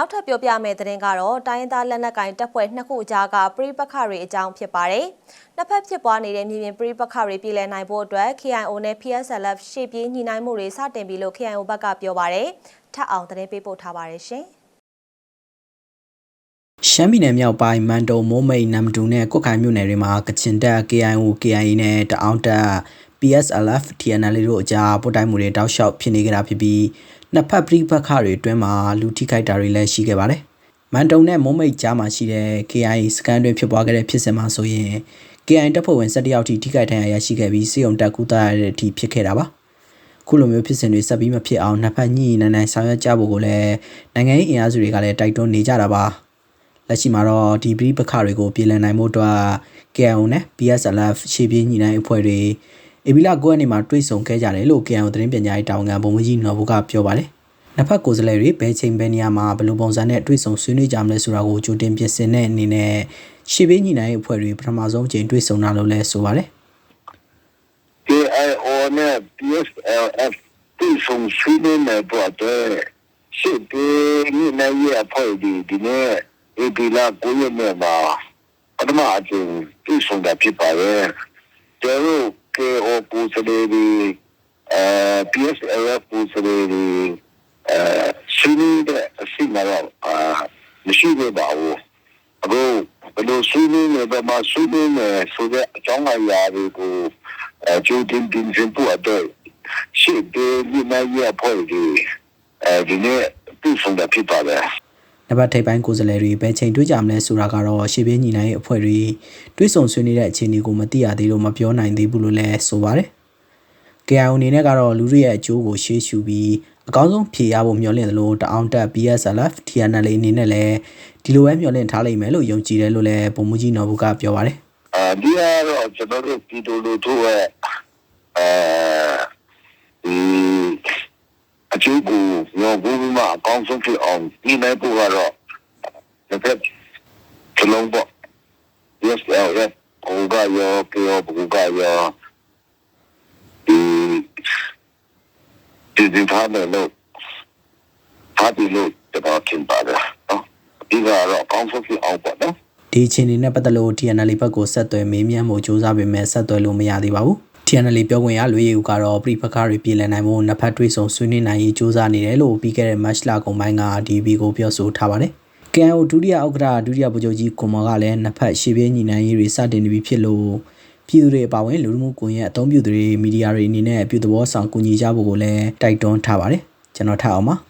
နောက်ထပ်ပြောပြမယ့်သတင်းကတော့တိုင်းရင်းသားလက်နက်ကိုင်တပ်ဖွဲ့နှစ်ခုအကြားကပြည်ပခါတွေအကြောင်းဖြစ်ပါတယ်။နှစ်ဖက်ဖြစ်ပွားနေတဲ့မြေပြင်ပြည်ပခါတွေပြည်လည်နိုင်ဖို့အတွက် KIO နဲ့ PSLF ရှေ့ပြေးညှိနှိုင်းမှုတွေစတင်ပြီလို့ KIO ဘက်ကပြောပါတယ်။ထပ်အောင်သတင်းပေးပို့ထားပါတယ်ရှင်။ရှမ်းပြည်နယ်မြောက်ပိုင်းမန်တုံမိုးမိတ်နမ်ဒူနဲ့ကွတ်ခိုင်မြို့နယ်တွေမှာကချင်တပ် KIO KIA နဲ့တအောင်းတပ် PSLF TNL တို့အကြားပုတ်တိုင်းမှုတွေတောက်လျှောက်ဖြစ်နေကြတာဖြစ်ပြီး နှစ်ဖက်ပြည်ပခါတွေအတွင်းမှာလူထိခိုက်တာတွေလည်းရှိခဲ့ပါတယ်။မန်တုံနဲ့မိုးမိတ်ကြားမှာရှိတဲ့ KIA စကန်တွင်ဖြစ်ပွားခဲ့တဲ့ဖြစ်စဉ်မှာဆိုရင် KIA တပ်ဖွဲ့ဝင်17ယောက်ထိထိခိုက်ဒဏ်ရာရရှိခဲ့ပြီးစေယုံတပ်ကူတာရတဲ့အထိဖြစ်ခဲ့တာပါ။ခုလိုမျိုးဖြစ်စဉ်တွေဆက်ပြီးမဖြစ်အောင်နှစ်ဖက်ညှိနှိုင်းနှိုင်းဆောင်ရွက်ကြဖို့ကိုလည်းနိုင်ငံရေးအင်အားစုတွေကလည်းတိုက်တွန်းနေကြတာပါ။လက်ရှိမှာတော့ဒီပရိပခတွေကိုပြည်လည်နိုင်မှုအတွက် KIO နဲ့ PSLF ရှေ့ပြေးညှိနှိုင်းအဖွဲ့တွေ အဘိလ9ရက်နေ့မှာတွေ့ဆုံခဲ့ကြတယ်လို့ KIO သတင်းပြန်ကြားရေးတာဝန်ခံဗိုလ်မှူးကြီးနော်ဘူကပြောပါတယ်။နှစ်ဖက်ကိုယ်စားလှယ်တွေဘယ်ချိန်ဘယ်နေရာမှာဘယ်လိုပုံစံနဲ့တွေ့ဆုံဆွေးနွေးကြမလဲဆိုတာကိုကြိုတင်ပြင်ဆင်တဲ့အနေနဲ့ရှေ့ပြေးညှိနှိုင်းရေးအဖွဲ့တွေပထမဆုံးအကြိမ်တွေ့ဆုံတာလို့လည်းဆိုပါတယ်။ KIO နဲ့ PSLF တွေ့ဆုံဆွေးနွေးမယ်တော့တဲ့ရှစ်ပြီးညနေရအဖွဲ့ဒီဒီနေ့အေပီလာကိုရမယ်မှာပထမအကျဉ်းတွေ့ဆုံတာဖြစ်ပါရဲ့ကျတော့ KO ပူစလေဒီအဲ PSLF ပူစလေဒီအဲဆွေးနွေးတဲ့ အစီအမံတော့အာမရှိသေးပါဘူးအခုဘယ်လိုဆွေးနွေးနေပါမဆွေးနွေးနေဆိုတဲ့အကြောင်းအရာတွေကိုအဲကြိုတင်ပြင်ဆင်ဖို့အတွက်ရှေ့ပြေးဒီနေ့ရဖွဲ့ဒီအဲဒီနေ့ပြုဆုံးတာဖြစ်ပါတယ်နံပါတ်ထိပ်ပိုင်းကိုယ်စားလှယ်တွေဘယ်ချိန်တွေ့ကြမလဲဆိုတာကတော့ရှေ့ပြေးညီနိုင်ရေးအဖွဲ့တွေတွေ့ဆုံဆွေးနွေးတဲ့အခြေအနေကိုမသိရသေးလို့မပြောနိုင်သေးဘူးလို့လည်းဆိုပါတယ်။ KIO အနေနဲ့ကတော့လူတွေရဲ့အကျိုးကိုရှေးရှုပြီးအကောင်းဆုံးဖြေရဖို့မျှော်လင့်တယ်လို့တအောင်တက် PSLF TNL အနေနဲ့လည်းဒီလိုပဲမျှော်လင့်ထားလိမ့်မယ်လို့ယုံကြည်တယ်လို့လည်းဗိုလ်မှူးကြီးနော်ဘူကပြောပါတယ်။အဲဒီကတော့ကျွန်တော်တို့ပြည်သူလူထုရဲ့အဲဒီအကျိုးကိုရောဘုရားမှာအကောင်းဆုံးဖြစ်အောင်ဒီနိုင်ဖို့ကတော့တစ်ဖက်စလုံးပေါ့ yes ရရကိုကရောကေရောဘူကရော စီစဉ်ထားတယ်လို့ဖတ်ပြီးလို့တော်တင်ပါတယ်နော်ဒီကတော့အကောင်းဆုံးဖြစ်အောင်ပေါ့နော်ဒီအချိန်နေနဲ့ပတ်သက်လို့ TNL ဘက်ကိုဆက်သွယ်မေးမြန်းမှုစူးစမ်းပေမဲ့ဆက်သွယ်လို့မရသေးပါဘူး TNL ပြောခွင့်ရလွေရူကတော့ပြိပခါတွေပြည်လည်နိုင်မှုနှစ်ဖက်တွေ့ဆုံဆွေးနွေးနိုင်ရေးစူးစမ်းနေတယ်လို့ပြီးခဲ့တဲ့ match လကုန်ပိုင်းက DB ကိုပြောဆိုထားပါတယ် KNO ဒုတိယဥက္ကဋ္ဌဒုတိယဗိုလ်ချုပ်ကြီးကွန်မော်ကလည်းနှစ်ဖက်ရှေ့ပြေးညီနိုင်ရေးတွေစတင်နေပြီဖြစ်လို့ ပြည်သူတွေအပါအဝင်လူမှုကွန်ရက်အသုံးပြုသူတွေမီဒီယာတွေအနေနဲ့ပြုသဘောဆောင်ကူညီကြဖို့ကိုလည်းတိုက်တွန်းထားပါတယ်။ကျွန်တော်ထားအောင်ပါ။